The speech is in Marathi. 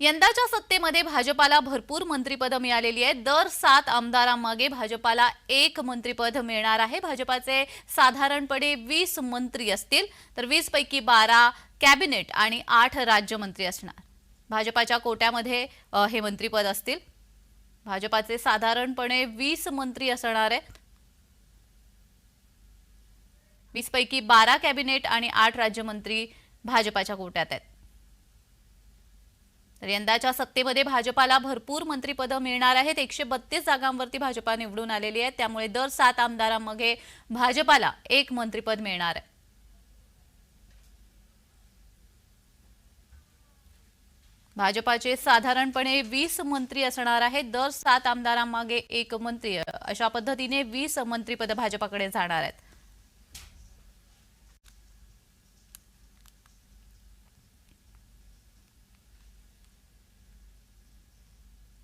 यंदाच्या सत्तेमध्ये भाजपाला भरपूर मंत्रिपद मिळालेली आहेत. दर सात आमदारांमागे भाजपाला एक मंत्रिपद मिळणार आहे. भाजपाचे साधारणपणे वीस मंत्री असतील तर वीस पैकी बारा कॅबिनेट आणि आठ राज्यमंत्री असणार. भाजपाच्या कोट्यामध्ये हे मंत्रिपद असतील. भाजपाचे साधारणपणे वीस मंत्री असणार आहेत. वीस पैकी बारा कॅबिनेट आणि आठ राज्यमंत्री भाजपाच्या कोट्यात आहेत. तर यंदाच्या सत्तेमध्ये भाजपाला भरपूर मंत्रिपदं मिळणार आहेत. एकशे बत्तीस जागांवरती भाजपा निवडून आलेली आहे. त्यामुळे दर सात आमदारांमध्ये भाजपाला एक मंत्रिपद मिळणार आहे. भाजपाचे साधारणपणे वीस मंत्री असणार आहेत. दर सात आमदारांमागे एक मंत्री अशा पद्धतीने वीस मंत्रिपद भाजपाकडे जाणार आहेत.